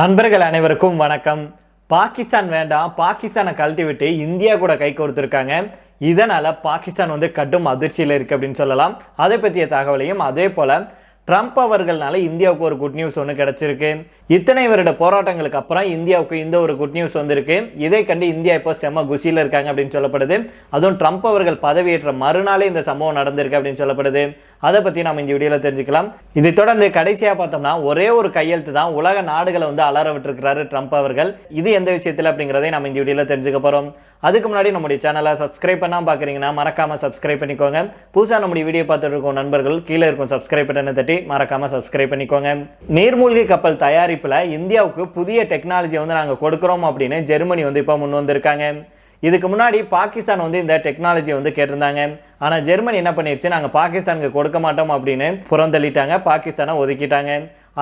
நண்பர்கள் அனைவருக்கும் வணக்கம். பாகிஸ்தான் வேண்டாம் பாகிஸ்தானை கழட்டி விட்டு இந்தியா கூட கை கொடுத்துருக்காங்க இதனால் பாகிஸ்தான் வந்து கடும் அதிர்ச்சியில் இருக்குது அப்படின்னு சொல்லலாம். அதை பற்றிய தகவலையும் அதே போல் ட்ரம்ப் அவர்கள்னால இந்தியாவுக்கு ஒரு குட் நியூஸ் ஒன்று கிடச்சிருக்கு. இத்தனை வருட போராட்டங்களுக்கு அப்புறம் இந்தியாவுக்கு இந்த ஒரு குட் நியூஸ் வந்திருக்கு. இதை கண்டு இந்தியா இப்போ செம்ம குசியில் இருக்காங்க அப்படின்னு சொல்லப்படுது. அதுவும் ட்ரம்ப் அவர்கள் பதவியேற்ற மறுநாளே இந்த சம்பவம் நடந்திருக்கு அப்படின்னு சொல்லப்படுது. அதை பற்றி நம்ம இந்த வீடியோவில் தெரிஞ்சுக்கலாம். இதை தொடர்ந்து கடைசியாக பார்த்தோம்னா ஒரே ஒரு கையெழுத்து தான் உலக நாடுகளை வந்து அலற விட்டுருக்கிறாரு ட்ரம்ப் அவர்கள். இது எந்த விஷயத்தில் அப்படிங்கிறதை நம்ம இந்த வீடியோவில் தெரிஞ்சுக்க போகிறோம் அதுக்கு முன்னாடி நம்முடைய சேனலை சப்ஸ்கிரைப் பண்ணால் பார்க்குறீங்கன்னா மறக்காமல் சப்ஸ்கிரைப் பண்ணிக்கோங்க. புதுசாக நம்முடைய வீடியோ பார்த்துட்டு இருக்கோம் நண்பர்கள் கீழே இருக்கும் சப்ஸ்கிரைப் பட்டனை தட்டி மறக்காமல் சப்ஸ்கிரைப் பண்ணிக்கோங்க. நீர்மூழ்கி கப்பல் தயாரிப்பில் இந்தியாவுக்கு புதிய டெக்னாலஜி வந்து நாங்கள் கொடுக்குறோம் அப்படின்னு ஜெர்மனி வந்து இப்போ முன் வந்திருக்காங்க. இதுக்கு முன்னாடி பாகிஸ்தான் வந்து இந்த டெக்னாலஜி வந்து கேட்டிருந்தாங்க. ஆனால் ஜெர்மனி என்ன பண்ணிருச்சு? நாங்கள் பாகிஸ்தானுக்கு கொடுக்க மாட்டோம் அப்படின்னு புறந்தள்ளிட்டாங்க. பாகிஸ்தானை ஒதுக்கிட்டாங்க.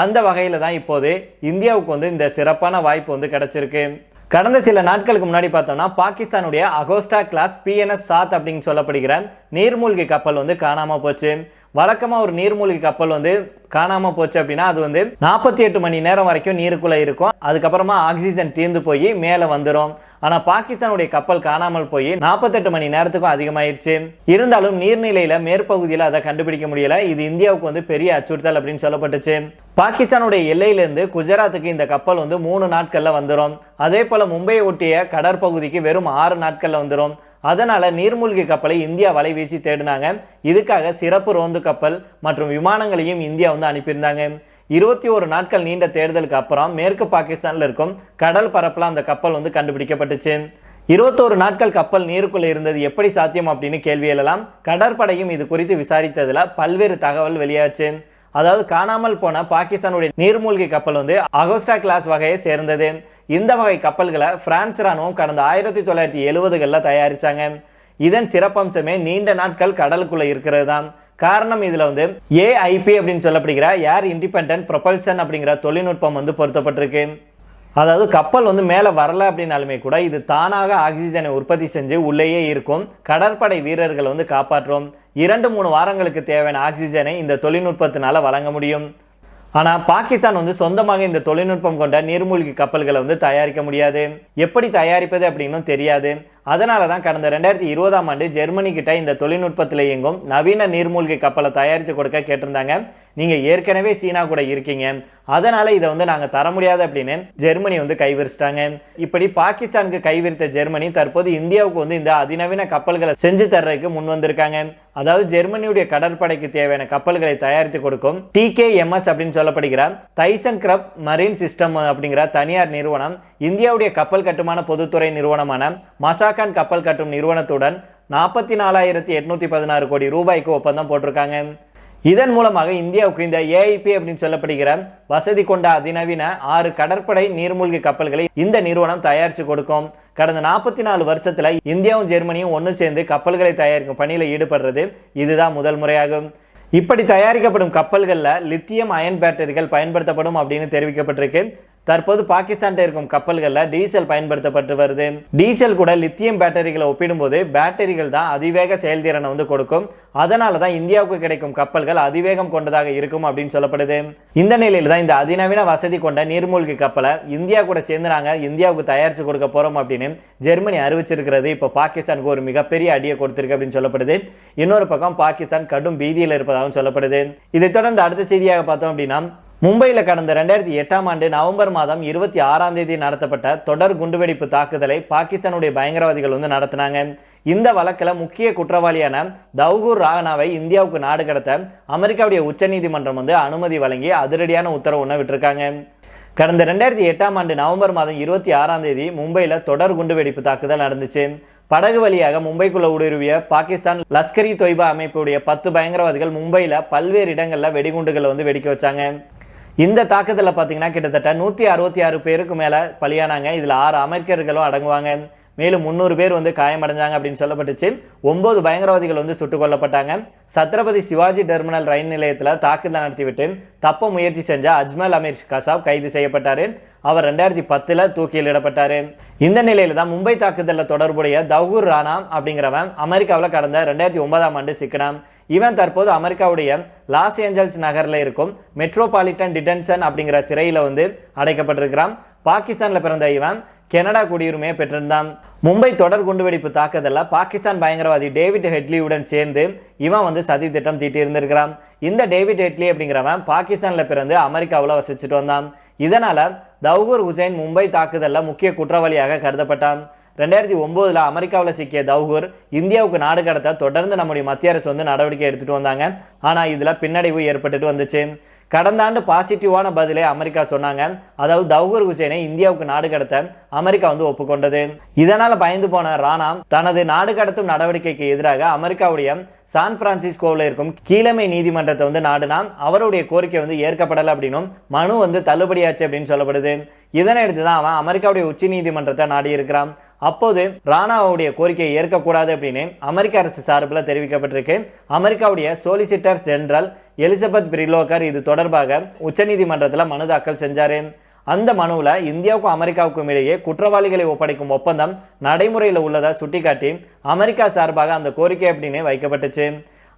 அந்த வகையில் தான் இப்போது இந்தியாவுக்கு வந்து இந்த சிறப்பான வாய்ப்பு வந்து கிடச்சிருக்கு. கடந்த சில நாட்களுக்கு முன்னாடி பார்த்தோம்னா பாகிஸ்தானுடைய அகோஸ்டா கிளாஸ் பிஎன்எஸ் சாத் அப்படின்னு சொல்லப்படுகிற நீர்மூழ்கி கப்பல் வந்து காணாமல் போச்சு. வழக்கமாக ஒரு நீர்மூழ்கி கப்பல் வந்து காணாமல் போச்சு அப்படின்னா அது வந்து நாற்பத்தி எட்டு மணி நேரம் வரைக்கும் நீருக்குள்ளே இருக்கும். அதுக்கப்புறமா ஆக்சிஜன் தீர்ந்து போய் மேலே வந்துடும் ஆனால் பாகிஸ்தானுடைய கப்பல் காணாமல் போய் நாற்பத்தெட்டு மணி நேரத்துக்கும் அதிகமாயிருச்சு. இருந்தாலும் நீர்நிலையில் மேற்பகுதியில் அதை கண்டுபிடிக்க முடியல. இது இந்தியாவுக்கு வந்து பெரிய அச்சுறுத்தல் அப்படின்னு சொல்லப்பட்டுச்சு. பாகிஸ்தானுடைய எல்லையிலிருந்து குஜராத்துக்கு இந்த கப்பல் வந்து மூணு நாட்களில் வந்துடும் அதே போல் மும்பையை ஒட்டிய கடற்பகுதிக்கு வெறும் ஆறு நாட்களில் வந்துடும் அதனால் நீர்மூழ்கி கப்பலை இந்தியா வலை வீசி தேடினாங்க. இதுக்காக சிறப்பு ரோந்து கப்பல் மற்றும் விமானங்களையும் இந்தியா வந்து அனுப்பியிருந்தாங்க. இருபத்தி ஒரு நாட்கள் நீண்ட தேடுதலுக்கு அப்புறம் மேற்கு பாகிஸ்தானில் இருக்கும் கடல் பரப்பில் அந்த கப்பல் வந்து கண்டுபிடிக்கப்பட்டுச்சு. இருபத்தோரு நாட்கள் கப்பல் நீருக்குள்ளே இருந்தது எப்படி சாத்தியம் அப்படின்னு கேள்வி எழலாம். கடற்படையும் இது குறித்து விசாரித்ததில் பல்வேறு தகவல் வெளியாச்சு. அதாவது காணாமல் போன பாகிஸ்தானுடைய நீர்மூழ்கி கப்பல் வந்து அகோஸ்டா கிளாஸ் வகையை சேர்ந்தது. இந்த வகை கப்பல்களை பிரான்ஸ் ராணுவம் கடந்த ஆயிரத்தி தொள்ளாயிரத்தி எழுபதுகளில் தயாரிச்சாங்க. இதன் சிறப்பம்சமே நீண்ட நாட்கள் கடலுக்குள்ள இருக்கிறது தான் காரணம் இதுல வந்து ஏஐபி அப்படின்னு சொல்லப்படுகிற ஏர் இண்டிபெண்டன்ட் ப்ரொபல்சன் அப்படிங்கிற தொழில்நுட்பம் வந்து பொருத்தப்பட்டிருக்கு. அதாவது கப்பல் வந்து மேலே வரல அப்படின்னாலுமே கூட இது தானாக ஆக்சிஜனை உற்பத்தி செஞ்சு உள்ளேயே இருக்கும். கடற்படை வீரர்கள் வந்து காப்பாற்றும். இரண்டு மூணு வாரங்களுக்கு தேவையான ஆக்சிஜனை இந்த தொழில்நுட்பத்தினால வழங்க முடியும். ஆனால் பாகிஸ்தான் வந்து சொந்தமாக இந்த தொழில்நுட்பம் கொண்ட நீர்மூழ்கி கப்பல்களை வந்து தயாரிக்க முடியாது. எப்படி தயாரிப்பது அப்படின்னும் தெரியாது. அதனால தான் கடந்த ரெண்டாயிரத்தி இருபதாம் ஆண்டு ஜெர்மனி கிட்ட இந்த தொழில்நுட்பத்தில் இயங்கும் நவீன நீர்மூழ்கி கப்பலை தயாரித்து கொடுக்க கேட்டிருந்தாங்க. நீங்கள் ஏற்கனவே சீனா கூட இருக்கீங்க. அதனால் இதை வந்து நாங்கள் தர முடியாது அப்படின்னு ஜெர்மனி வந்து கைவிரிச்சிட்டாங்க. இப்படி பாகிஸ்தானுக்கு கைவிரித்த ஜெர்மனி தற்போது இந்தியாவுக்கு வந்து இந்த அதிநவீன கப்பல்களை செஞ்சு தர்றதுக்கு முன் வந்திருக்காங்க. அதாவது ஜெர்மனியுடைய கடற்படைக்கு தேவையான கப்பல்களை தயாரித்து கொடுக்கும் டிகேஎம்எஸ் அப்படின்னு சொல்லப்படுகிற தைசன் கிரப் மரீன் சிஸ்டம் அப்படிங்கிற தனியார் நிறுவனம் இந்தியாவுடைய கப்பல் கட்டுமான பொதுத்துறை நிறுவனமான மசாகான் கப்பல் கட்டும் நிறுவனத்துடன் நாற்பத்தி நாலாயிரத்தி எட்நூத்தி பதினாறு கோடி ரூபாய்க்கு ஒப்பந்தம் போட்டிருக்காங்க. இதன் மூலமாக இந்தியாவுக்கு இந்த ஏஐபி அப்படின்னு சொல்லப்படுகிற வசதி கொண்ட அதிநவீன ஆறு கடற்படை நீர்மூழ்கி கப்பல்களை இந்த நிறுவனம் தயாரித்து கொடுக்கும். கடந்த நாற்பத்தி நாலு வருஷத்துல இந்தியாவும் ஜெர்மனியும் ஒன்று சேர்ந்து கப்பல்களை தயாரிக்கும் பணியில் ஈடுபடுறது இதுதான் முதல் முறையாகும். இப்படி தயாரிக்கப்படும் கப்பல்களில் லித்தியம் அயன் பேட்டரிகள் பயன்படுத்தப்படும் அப்படின்னு தெரிவிக்கப்பட்டிருக்கு. தற்போது பாகிஸ்தான்கிட்ட இருக்கும் கப்பல்களில் டீசல் பயன்படுத்தப்பட்டு வருது. டீசல் கூட லித்தியம் பேட்டரிகளை ஒப்பிடும்போது பேட்டரிகள் தான் அதிவேக செயல்திறனை வந்து கொடுக்கும். அதனால தான் இந்தியாவுக்கு கிடைக்கும் கப்பல்கள் அதிவேகம் கொண்டதாக இருக்கும் அப்படின்னு சொல்லப்படுது. இந்த நிலையில் தான் இந்த அதிநவீன வசதி கொண்ட நீர்மூழ்கி கப்பலை இந்தியா கூட சேர்ந்து நாங்கள் இந்தியாவுக்கு தயாரித்து கொடுக்க போகிறோம் அப்படின்னு ஜெர்மனி அறிவிச்சிருக்கிறது. இப்போ பாகிஸ்தானுக்கு ஒரு மிகப்பெரிய அடியை கொடுத்திருக்கு அப்படின்னு சொல்லப்படுது. இன்னொரு பக்கம் பாகிஸ்தான் கடும் பீதியில் இருப்பதாகவும் சொல்லப்படுது. இதைத் தொடர்ந்து அடுத்த செய்தியாக பார்த்தோம் அப்படின்னா மும்பையில் கடந்த ரெண்டாயிரத்தி எட்டாம் ஆண்டு நவம்பர் மாதம் இருபத்தி ஆறாம் தேதி நடத்தப்பட்ட தொடர் குண்டுவெடிப்பு தாக்குதலை பாகிஸ்தானுடைய பயங்கரவாதிகள் வந்து நடத்தினாங்க. இந்த வழக்கில் முக்கிய குற்றவாளியான தவுகூர் ராகனாவை இந்தியாவுக்கு நாடு கடத்த அமெரிக்காவுடைய உச்சநீதிமன்றம் வந்து அனுமதி வழங்கி அதிரடியான உத்தரவு ஒன்று விட்டிருக்காங்க. கடந்த ரெண்டாயிரத்தி எட்டாம் ஆண்டு நவம்பர் மாதம் இருபத்தி ஆறாம் தேதி மும்பையில் தொடர் குண்டுவெடிப்பு தாக்குதல் நடந்துச்சு. படகு வழியாக மும்பைக்குள்ள ஊடுருவிய பாகிஸ்தான் லஷ்கரி தொய்பா அமைப்புடைய பத்து பயங்கரவாதிகள் மும்பையில் பல்வேறு இடங்களில் வெடிகுண்டுகளை வந்து வெடிக்க வச்சாங்க. இந்த தாக்குதலில் பார்த்தீங்கன்னா கிட்டத்தட்ட நூற்றி அறுபத்தி ஆறு பேருக்கு மேலே பலியானாங்க. இதில் ஆறு அமெரிக்கர்களும் அடங்குவாங்க. மேலும் முந்நூறு பேர் வந்து காயமடைஞ்சாங்க அப்படின்னு சொல்லப்பட்டுச்சு. ஒன்பது பயங்கரவாதிகள் வந்து சுட்டுக் கொல்லப்பட்டாங்க. சத்ரபதி சிவாஜி டெர்மினல் ரயில் நிலையத்தில் தாக்குதல் நடத்திவிட்டு தப்ப முயற்சி செஞ்ச அஜ்மல் அமீர் கசாப் கைது செய்யப்பட்டார். அவர் ரெண்டாயிரத்தி பத்தில் தூக்கிலிடப்பட்டார் இந்த நிலையில் தான் மும்பை தாக்குதலில் தொடர்புடைய தவுர் ராணா அப்படிங்கிறவன் அமெரிக்காவில் கடந்த ரெண்டாயிரத்தி ஒன்பதாம் ஆண்டு சிக்கினான். இவன் தற்போது அமெரிக்காவுடைய லாஸ் ஏஞ்சல்ஸ் நகரில் இருக்கும் மெட்ரோபாலிட்டன் டிடென்ஷன் அப்படிங்கிற சிறையில் வந்து அடைக்கப்பட்டிருக்கிறான். பாகிஸ்தானில் பிறந்த இவன் கனடா குடியுரிமையை பெற்றிருந்தான். மும்பை தொடர் குண்டுவெடிப்பு தாக்குதலில் பாகிஸ்தான் பயங்கரவாதி டேவிட் ஹெட்லியுடன் சேர்ந்து இவன் வந்து சதி திட்டம் தீட்டி இருந்திருக்கிறான். இந்த டேவிட் ஹெட்லி அப்படிங்கிறவன் பாகிஸ்தானில் பிறந்து அமெரிக்காவில் வசிச்சுட்டு வந்தான். இதனால் தௌகூர் ஹுசைன் மும்பை தாக்குதலில் முக்கிய குற்றவாளியாக கருதப்பட்டான். ரெண்டாயிரத்தி ஒம்போதில் அமெரிக்காவில் சிக்கிய தௌகூர் இந்தியாவுக்கு நாடு கடத்த தொடர்ந்து நம்முடைய மத்திய அரசு வந்து நடவடிக்கை எடுத்துகிட்டு வந்தாங்க. ஆனால் இதில் பின்னடைவு ஏற்பட்டுட்டு வந்துச்சு. கடந்த ஆண்டு பாசிட்டிவான பதிலை அமெரிக்கா சொன்னாங்க. அதாவது தௌகூர் ஹுசேனை இந்தியாவுக்கு நாடு கடத்த அமெரிக்கா வந்து ஒப்புக்கொண்டது. இதனால் பயந்து போன ராணா தனது நாடு கடத்தும் நடவடிக்கைக்கு எதிராக அமெரிக்காவுடைய சான் பிரான்சிஸ்கோவில் இருக்கும் கீழமை நீதிமன்றத்தை வந்து நாடுனா அவருடைய கோரிக்கை வந்து ஏற்கப்படலை அப்படின்னும் மனு வந்து தள்ளுபடியாச்சு அப்படின்னு சொல்லப்படுது. இதனை எடுத்து தான் அவன் அமெரிக்காவுடைய உச்ச நீதிமன்றத்தை நாடி இருக்கிறான் அப்போது ராணாவுடைய கோரிக்கையை ஏற்கக்கூடாது அப்படின்னு அமெரிக்க அரசு சார்பில் தெரிவிக்கப்பட்டிருக்கு. அமெரிக்காவுடைய சோலிசிட்டர் ஜெனரல் எலிசபெத் பிரிலோக்கர் இது தொடர்பாக உச்சநீதிமன்றத்தில் மனு தாக்கல் செஞ்சார். அந்த மனுவில் இந்தியாவுக்கும் அமெரிக்காவுக்கும் இடையே குற்றவாளிகளை ஒப்படைக்கும் ஒப்பந்தம் நடைமுறையில் உள்ளதை சுட்டிக்காட்டி அமெரிக்கா சார்பாக அந்த கோரிக்கை அப்படின்னு வைக்கப்பட்டுச்சு.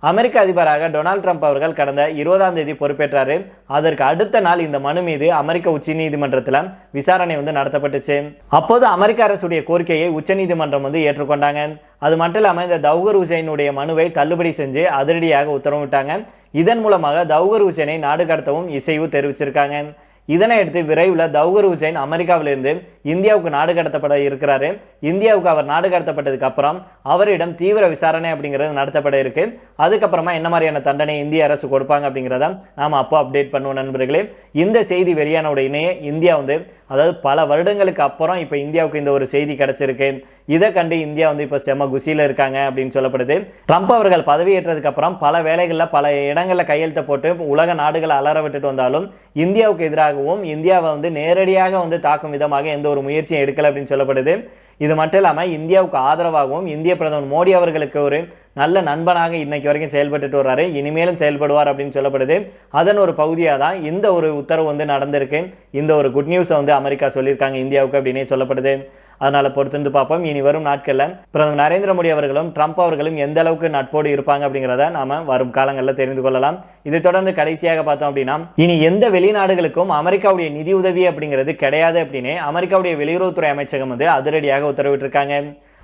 அமெரிக்க அதிபராக டொனால்ட் ட்ரம்ப் அவர்கள் கடந்த இருபதாம் தேதி பொறுப்பேற்றாரு. அதற்கு அடுத்த நாள் இந்த மனு மீது அமெரிக்க உச்சநீதிமன்றத்தில் விசாரணை வந்து நடத்தப்பட்டுச்சு. அப்போது அமெரிக்க அரசுடைய கோரிக்கையை உச்சநீதிமன்றம் வந்து ஏற்றுக்கொண்டாங்க. அது மட்டும் இல்லாமல் இந்த தௌகர் ஹுசைனுடைய மனுவை தள்ளுபடி செஞ்சு அதிரடியாக உத்தரவிட்டாங்க. இதன் மூலமாக தௌகர் ஹுசைனை நாடு கடத்தவும் இசைவு தெரிவிச்சிருக்காங்க. இதனையடுத்து விரைவில் தௌகர் ஹுசைன் அமெரிக்காவிலிருந்து இந்தியாவுக்கு நாடு கடத்தப்பட இருக்கிறாரு. இந்தியாவுக்கு அவர் நாடு கடத்தப்பட்டதுக்கு அப்புறம் அவரிடம் தீவிர விசாரணை அப்படிங்கிறது நடத்தப்பட இருக்கு. அதுக்கப்புறமா என்ன மாதிரியான தண்டனை இந்திய அரசு கொடுப்பாங்க அப்படிங்கிறத நாம் அப்போ அப்டேட் பண்ணுவோம் நண்பர்களே. இந்த செய்தி வெளியான உடனே இந்தியா வந்து அதாவது பல வருடங்களுக்கு அப்புறம் இப்போ இந்தியாவுக்கு இந்த ஒரு செய்தி கிடைச்சிருக்கு. இதை கண்டு இந்தியா வந்து இப்போ செம குசியில் இருக்காங்க அப்படின்னு சொல்லப்படுது. ட்ரம்ப் அவர்கள் பதவியேற்றதுக்கு அப்புறம் பல வேலைகளில் பல இடங்களில் கையெழுத்த போட்டு உலக நாடுகளை அலற விட்டுட்டு வந்தாலும் இந்தியாவுக்கு எதிராகவும் இந்தியாவை வந்து நேரடியாக வந்து தாக்கும் விதமாக எந்த ஒரு முயற்சியும் எடுக்கலை அப்படின்னு சொல்லப்படுது. இது மட்டும் இல்லாமல் இந்தியாவுக்கு ஆதரவாகவும் இந்திய பிரதமர் மோடி அவர்களுக்கு ஒரு நல்ல நண்பனாக இன்னைக்கு வரைக்கும் செயல்பட்டுட்டு வர்றாரு. இனிமேலும் செயல்படுவார் அப்படின்னு சொல்லப்படுது. அதன் ஒரு பகுதியாக தான் இந்த ஒரு உத்தரவு வந்து நடந்திருக்கு. இந்த ஒரு குட் நியூஸை வந்து அமெரிக்கா சொல்லியிருக்காங்க இந்தியாவுக்கு அப்படின்னே சொல்லப்படுது. அதனால் பொறுத்திருந்து பார்ப்போம். இனி வரும் நாட்களில் பிரதமர் நரேந்திர மோடி அவர்களும் ட்ரம்ப் அவர்களும் எந்த அளவுக்கு நட்போடு இருப்பாங்க அப்படிங்கிறத நாம வரும் காலங்களில் தெரிந்து கொள்ளலாம். இதை தொடர்ந்து கடைசியாக பார்த்தோம் அப்படின்னா இனி எந்த வெளிநாடுகளுக்கும் அமெரிக்காவுடைய நிதி உதவி அப்படிங்கிறது கிடையாது அப்படின்னு அமெரிக்காவுடைய வெளியுறவுத்துறை அமைச்சகம் வந்து அதிரடியாக உத்தரவிட்டிருக்காங்க.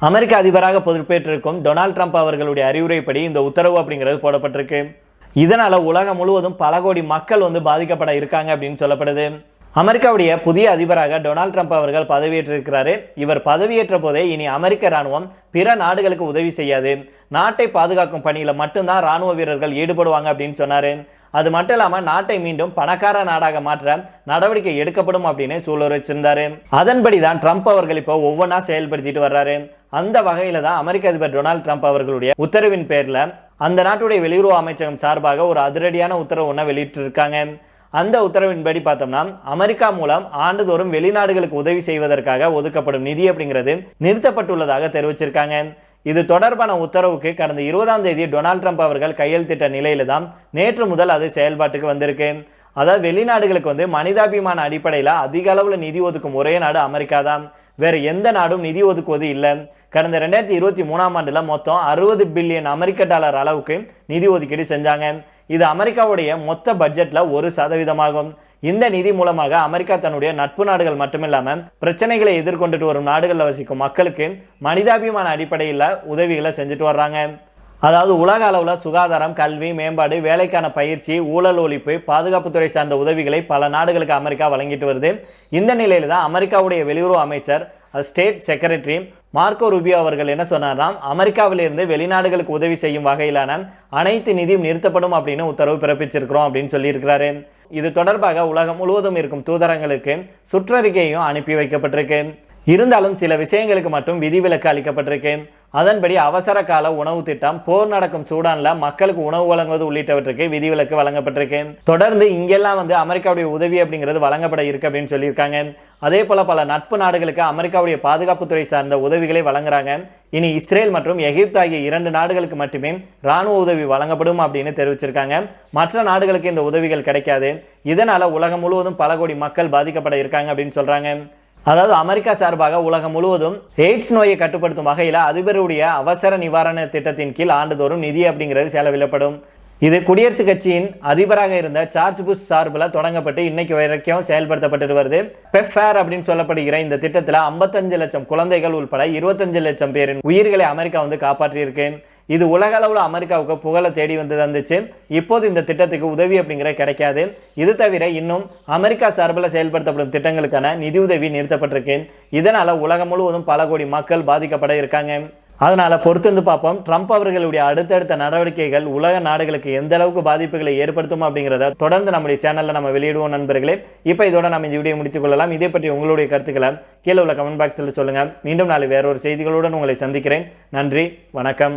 அமெரிக்க அதிபராக பொறுப்பேற்றிருக்கும் டொனால்ட் ட்ரம்ப் அவர்களுடைய அறிவுரைப்படி இந்த உத்தரவு அப்படிங்கிறது போடப்பட்டிருக்கு. இதனால் உலகம் முழுவதும் பல கோடி மக்கள் வந்து பாதிக்கப்பட இருக்காங்க அப்படின்னு சொல்லப்படுது. அமெரிக்காவுடைய புதிய அதிபராக டொனால்ட் ட்ரம்ப் அவர்கள் பதவியேற்றிருக்கிறாரு. இவர் பதவியேற்ற போதே இனி அமெரிக்க ராணுவம் பிற நாடுகளுக்கு உதவி செய்யாது. நாட்டை பாதுகாக்கும் பணியில் மட்டும்தான் ராணுவ வீரர்கள் ஈடுபடுவாங்க அப்படின்னு சொன்னாரு. அது மட்டும் இல்லாமல் நாட்டை மீண்டும் பணக்கார நாடாக மாற்ற நடவடிக்கை எடுக்கப்படும் அப்படின்னு சூளுரைச்சிருந்தாரு அதன்படி தான் ட்ரம்ப் அவர்கள் இப்போ ஒவ்வொன்றா செயல்படுத்திட்டு வர்றாரு. அந்த வகையில தான் அமெரிக்க அதிபர் டொனால்ட் ட்ரம்ப் அவர்களுடைய உத்தரவின் பேரில் அந்த நாட்டுடைய வெளியுறவு அமைச்சகம் சார்பாக ஒரு அதிரடியான உத்தரவு ஒன்றை வெளியிட்டிருக்காங்க. அந்த உத்தரவின்படி பார்த்தோம்னா அமெரிக்கா மூலம் ஆண்டுதோறும் வெளிநாடுகளுக்கு உதவி செய்வதற்காக ஒதுக்கப்படும் நிதி அப்படிங்கிறது நிறுத்தப்பட்டுள்ளதாக தெரிவிச்சிருக்காங்க. இது தொடர்பான உத்தரவுக்கு கடந்த இருபதாம் தேதி டொனால்ட் ட்ரம்ப் அவர்கள் கையெழுத்திட்ட நிலையில தான் நேற்று முதல் அது செயல்பாட்டுக்கு வந்திருக்கு. அதாவது வெளிநாடுகளுக்கு வந்து மனிதாபிமான அடிப்படையில் அதிக அளவில் நிதி ஒதுக்கும் ஒரே நாடு அமெரிக்கா தான். வேற எந்த நாடும் நிதி ஒதுக்குவது இல்லை. கடந்த ரெண்டாயிரத்தி இருபத்தி மூணாம் ஆண்டில் மொத்தம் அறுபது பில்லியன் அமெரிக்க டாலர் அளவுக்கு நிதி ஒதுக்கீடு செஞ்சாங்க. இது அமெரிக்காவுடைய மொத்த பட்ஜெட்ல ஒரு சதவீதமாகும். இந்த நிதி மூலமாக அமெரிக்கா தன்னுடைய நட்பு நாடுகள் மட்டுமில்லாமல் பிரச்சனைகளை எதிர்கொண்டுட்டு வரும் நாடுகளில் வசிக்கும் மக்களுக்கு மனிதாபிமான அடிப்படையில் உதவிகளை செஞ்சுட்டு வர்றாங்க. அதாவது உலக அளவில் சுகாதாரம் கல்வி மேம்பாடு வேலைக்கான பயிற்சி ஊழல் ஒழிப்பு பாதுகாப்புத்துறை சார்ந்த உதவிகளை பல நாடுகளுக்கு அமெரிக்கா வழங்கிட்டு வருது. இந்த நிலையில் தான் அமெரிக்காவுடைய வெளியுறவு அமைச்சர் ஸ்டேட் செக்ரட்டரி மார்க்கோ ரூபியோ அவர்கள் என்ன சொன்னாராம்? அமெரிக்காவிலிருந்து வெளிநாடுகளுக்கு உதவி செய்யும் வகையிலான அனைத்து நிதியும் நிறுத்தப்படும் அப்படின்னு உத்தரவு பிறப்பிச்சிருக்கிறோம் அப்படின்னு சொல்லியிருக்கிறாரு. இது தொடர்பாக உலகம் முழுவதும் இருக்கும் தூதரங்களுக்கு சுற்றறிக்கையும் அனுப்பி வைக்கப்பட்டிருக்கு. இருந்தாலும் சில விஷயங்களுக்கு மட்டும் விதிவிலக்கு அளிக்கப்பட்டிருக்கு. அதன்படி அவசர கால உணவு திட்டம் போர் நடக்கும் சூடான்ல மக்களுக்கு உணவு வழங்குவது உள்ளிட்டவற்றுக்கு விதிவிலக்கு வழங்கப்பட்டிருக்கு. தொடர்ந்து இங்கெல்லாம் வந்து அமெரிக்காவுடைய உதவி அப்படிங்கிறது வழங்கப்பட இருக்கு அப்படின்னு சொல்லியிருக்காங்க. அதே போல பல நட்பு நாடுகளுக்கு அமெரிக்காவுடைய பாதுகாப்புத்துறை சார்ந்த உதவிகளை வழங்குறாங்க. இனி இஸ்ரேல் மற்றும் எகிப்து ஆகிய இரண்டு நாடுகளுக்கு மட்டுமே ராணுவ உதவி வழங்கப்படும் அப்படின்னு தெரிவிச்சிருக்காங்க. மற்ற நாடுகளுக்கு இந்த உதவிகள் கிடைக்காது. இதனால உலகம் முழுவதும் பல கோடி மக்கள் பாதிக்கப்பட இருக்காங்க அப்படின்னு சொல்றாங்க. அதாவது அமெரிக்கா சார்பாக உலகம் முழுவதும் எய்ட்ஸ் நோயை கட்டுப்படுத்தும் வகையில் அதிபருடைய அவசர நிவாரண திட்டத்தின் கீழ் ஆண்டுதோறும் நிதி அப்படிங்கிறது செலவிடப்படும் இது குடியரசுக் கட்சியின் அதிபராக இருந்த சார்ஜ் புஷ் சார்பில் தொடங்கப்பட்டு இன்னைக்கு வரைக்கும் செயல்படுத்தப்பட்டு வருது. பெஃபேர் அப்படின்னு சொல்லப்படுகிற இந்த திட்டத்தில் 55 லட்சம் குழந்தைகள் உட்பட 25 லட்சம் பேரின் உயிர்களை அமெரிக்கா வந்து காப்பாற்றியிருக்கு. இது உலகளவில் அமெரிக்காவுக்கு புகழை தேடி வந்து தந்துச்சு. இப்போது இந்த திட்டத்துக்கு உதவி அப்படிங்கிற கிடைக்காது. இது தவிர இன்னும் அமெரிக்கா சார்பில் செயல்படுத்தப்படும் திட்டங்களுக்கான நிதியுதவி நிறுத்தப்பட்டிருக்கு. இதனால் உலகம் முழுவதும் பல கோடி மக்கள் பாதிக்கப்பட இருக்காங்க. அதனால் பொறுத்திருந்து பார்ப்போம். ட்ரம்ப் அவர்களுடைய அடுத்தடுத்த நடவடிக்கைகள் உலக நாடுகளுக்கு எந்த அளவுக்கு பாதிப்புகளை ஏற்படுத்தும் அப்படிங்கிறத தொடர்ந்து நம்முடைய சேனலில் நம்ம வெளியிடுவோம் நண்பர்களே. இப்போ இதோட நம்ம இந்த வீடியோ முடித்துக் கொள்ளலாம். இதை பற்றி உங்களுடைய கருத்துக்களை கீழே உள்ள கமெண்ட் பாக்ஸில் சொல்லுங்கள் மீண்டும் நாளை வேறொரு செய்திகளுடன் உங்களை சந்திக்கிறேன். நன்றி வணக்கம்.